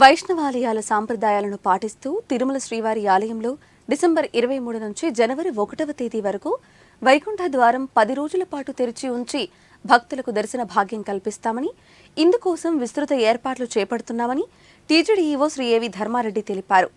వైష్ణవాలయాల సాంప్రదాయాలను పాటిస్తూ తిరుమల శ్రీవారి ఆలయంలో డిసెంబర్ ఇరవై మూడు నుంచి జనవరి ఒకటవ తేదీ వరకు వైకుంఠ ద్వారం పది రోజుల పాటు తెరిచి ఉంచి భక్తులకు దర్శన భాగ్యం కల్పిస్తామని ఇందుకోసం విస్తృత ఏర్పాట్లు చేపడుతున్నామని టీజీడీ ఈవో శ్రీ ఏవి ధర్మారెడ్డి తెలిపారు.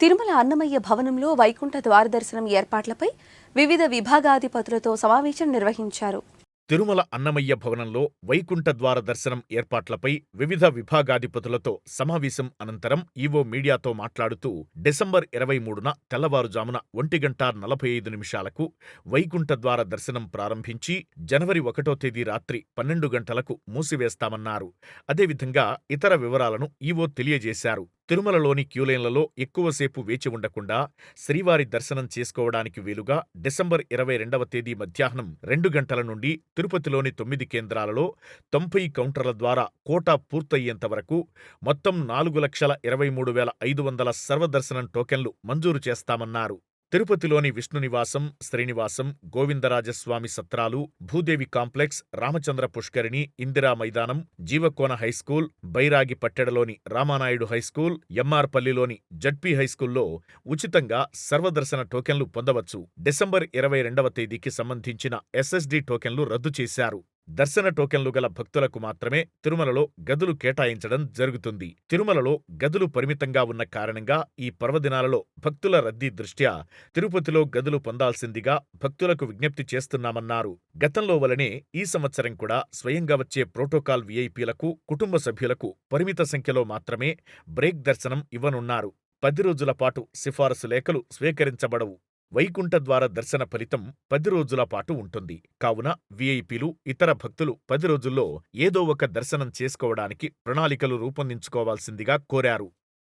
తిరుమల అన్నమయ్య భవనంలో వైకుంఠ ద్వార దర్శనం ఏర్పాట్లపై వివిధ విభాగాధిపతులతో సమావేశం నిర్వహించారు. తిరుమల అన్నమయ్య భవనంలో వైకుంఠ ద్వార దర్శనం ఏర్పాట్లపై వివిధ విభాగాధిపతులతో సమావేశం అనంతరం ఈవో మీడియాతో మాట్లాడుతూ డిసెంబర్ ఇరవై మూడున తెల్లవారుజామున ఒంటి గంట నలభై ఐదు నిమిషాలకు వైకుంఠ ద్వార దర్శనం ప్రారంభించి జనవరి ఒకటో తేదీ రాత్రి పన్నెండు గంటలకు మూసివేస్తామన్నారు. అదేవిధంగా ఇతర వివరాలను ఈవో తెలియజేశారు. తిరుమలలోని క్యూలైన్లలో ఎక్కువసేపు వేచి ఉండకుండా శ్రీవారి దర్శనం చేసుకోవడానికి వీలుగా డిసెంబర్ ఇరవై రెండవ తేదీ మధ్యాహ్నం రెండు గంటల నుండి తిరుపతిలోని తొమ్మిది కేంద్రాలలో తొంభై కౌంటర్ల ద్వారా కోటా పూర్తయ్యేంత వరకు మొత్తం నాలుగు లక్షల ఇరవై మూడు వేల ఐదు వందల సర్వదర్శనం టోకెన్లు మంజూరు చేస్తామన్నారు. తిరుపతిలోని విష్ణు నివాసం శ్రీనివాసం గోవిందరాజస్వామి సత్రాలు భూదేవి కాంప్లెక్స్ రామచంద్ర పుష్కరిణి ఇందిరా మైదానం జీవకోన హైస్కూల్ బైరాగి పట్టెడలోని రామానాయుడు హైస్కూల్ ఎంఆర్పల్లిలోని జడ్పీ హైస్కూల్లో ఉచితంగా సర్వదర్శన టోకెన్లు పొందవచ్చు. డిసెంబర్ ఇరవై రెండవ తేదీకి సంబంధించిన ఎస్ఎస్డి టోకెన్లు రద్దు చేశారు. దర్శన టోకెన్లు గల భక్తులకు మాత్రమే తిరుమలలో గదులు కేటాయించడం జరుగుతుంది. తిరుమలలో గదులు పరిమితంగా ఉన్న కారణంగా ఈ పర్వదినాలలో భక్తుల రద్దీ దృష్ట్యా తిరుపతిలో గదులు పొందాల్సిందిగా భక్తులకు విజ్ఞప్తి చేస్తున్నామన్నారు. గతంలో వలనే ఈ సంవత్సరం కూడా స్వయంగా వచ్చే ప్రోటోకాల్ వీఐపీలకు కుటుంబ సభ్యులకు పరిమిత సంఖ్యలో మాత్రమే బ్రేక్ దర్శనం ఇవ్వనున్నారు. పది రోజుల పాటు సిఫారసు లేఖలు స్వీకరించబడవు. వైకుంఠద్వార దర్శన ఫలితం పది రోజుల పాటు ఉంటుంది. కావున వీఐపీలు ఇతర భక్తులు పది రోజుల్లో ఏదో ఒక దర్శనం చేసుకోవడానికి ప్రణాళికలు రూపొందించుకోవాల్సిందిగా కోరారు.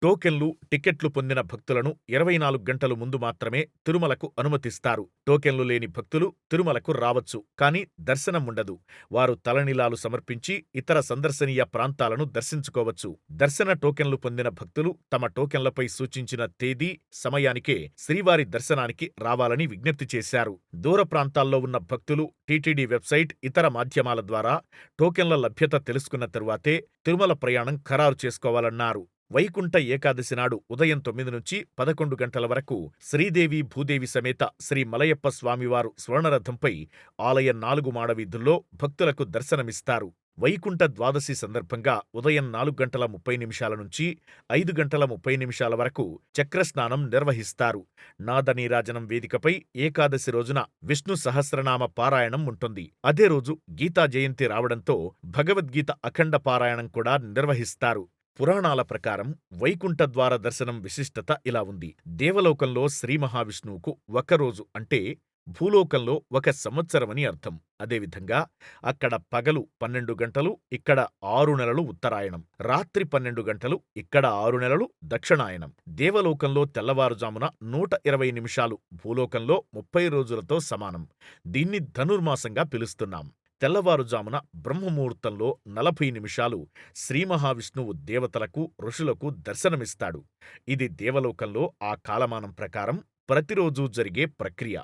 టోకెన్లు టికెట్లు పొందిన భక్తులను ఇరవై నాలుగు గంటలు ముందు మాత్రమే తిరుమలకు అనుమతిస్తారు. టోకెన్లు లేని భక్తులు తిరుమలకు రావచ్చు కానీ దర్శనం ఉండదు. వారు తలనిలాలు సమర్పించి ఇతర సందర్శనీయ ప్రాంతాలను దర్శించుకోవచ్చు. దర్శన టోకెన్లు పొందిన భక్తులు తమ టోకెన్లపై సూచించిన తేదీ సమయానికే శ్రీవారి దర్శనానికి రావాలని విజ్ఞప్తి చేశారు. దూర ప్రాంతాల్లో ఉన్న భక్తులు టీటీడీ వెబ్సైట్ ఇతర మాధ్యమాల ద్వారా టోకెన్ల లభ్యత తెలుసుకున్న తరువాతే తిరుమల ప్రయాణం ఖరారు చేసుకోవాలన్నారు. వైకుంఠ ఏకాదశి నాడు ఉదయం తొమ్మిది నుంచి పదకొండు గంటల వరకు శ్రీదేవి భూదేవి సమేత శ్రీ మలయప్ప స్వామివారు స్వర్ణరథంపై ఆలయ నాలుగు మాడవీధుల్లో భక్తులకు దర్శనమిస్తారు. వైకుంఠ ద్వాదశి సందర్భంగా ఉదయం నాలుగు గంటల ముప్పై నిమిషాల నుంచి ఐదు గంటల ముప్పై నిమిషాల వరకు చక్రస్నానం నిర్వహిస్తారు. నాదనీరాజనం వేదికపై ఏకాదశి రోజున విష్ణు సహస్రనామ పారాయణం ఉంటుంది. అదే రోజు గీతా జయంతి రావడంతో భగవద్గీత అఖండ పారాయణం కూడా నిర్వహిస్తారు. పురాణాల ప్రకారం వైకుంఠ ద్వార దర్శనం విశిష్టత ఇలా ఉంది. దేవలోకంలో శ్రీ మహావిష్ణువుకు ఒకరోజు అంటే భూలోకంలో ఒక సంవత్సరమని అర్థం. అదేవిధంగా అక్కడ పగలు పన్నెండు గంటలు ఇక్కడ ఆరు నెలలు ఉత్తరాయణం. రాత్రి పన్నెండు గంటలు ఇక్కడ ఆరు నెలలు దక్షిణాయనం. దేవలోకంలో తెల్లవారుజామున నూట ఇరవై నిమిషాలు భూలోకంలో ముప్పై రోజులతో సమానం. దీన్ని ధనుర్మాసంగా పిలుస్తున్నాం. తెల్లవారుజామున బ్రహ్మముహూర్తంలో నలభై నిమిషాలు శ్రీ మహావిష్ణువు దేవతలకు ఋషులకు దర్శనమిస్తాడు. ఇది దేవలోకంలో ఆ కాలమానం ప్రకారం ప్రతిరోజూ జరిగే ప్రక్రియ.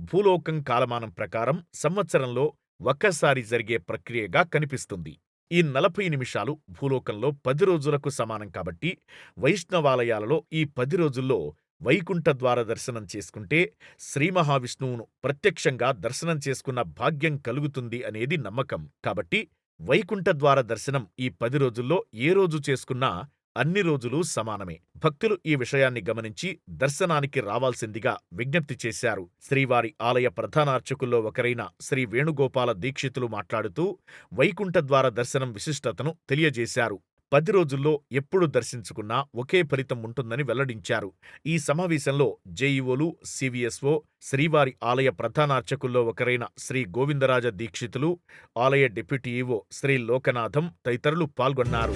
భూలోకం కాలమానం ప్రకారం సంవత్సరంలో ఒక్కసారి జరిగే ప్రక్రియగా కనిపిస్తుంది. ఈ నలభై నిమిషాలు భూలోకంలో పది రోజులకు సమానం కాబట్టి వైష్ణవాలయాలలో ఈ పది రోజుల్లో వైకుంఠ ద్వార దర్శనం చేసుకుంటే శ్రీ మహావిష్ణువును ప్రత్యక్షంగా దర్శనం చేసుకున్న భాగ్యం కలుగుతుంది అనేది నమ్మకం. కాబట్టి వైకుంఠ ద్వార దర్శనం ఈ పది రోజుల్లో ఏ రోజు చేసుకున్నా అన్ని రోజులు సమానమే. భక్తులు ఈ విషయాన్ని గమనించి దర్శనానికి రావాల్సిందిగా విజ్ఞప్తి చేశారు. శ్రీవారి ఆలయ ప్రధానార్చకుల్లో ఒకరైన శ్రీ వేణుగోపాల దీక్షితులు మాట్లాడుతూ వైకుంఠ ద్వార దర్శనం విశిష్టతను తెలియజేశారు. పది రోజుల్లో ఎప్పుడు దర్శించుకున్నా ఒకే ఫలితం ఉంటుందని వెల్లడించారు. ఈ సమావేశంలో జేఈఓలు సివిఎస్ఓ శ్రీవారి ఆలయ ప్రధానార్చకుల్లో ఒకరైన శ్రీ గోవిందరాజ దీక్షితులు ఆలయ డిప్యూటీ ఈవో శ్రీ లోకనాథం తదితరులు పాల్గొన్నారు.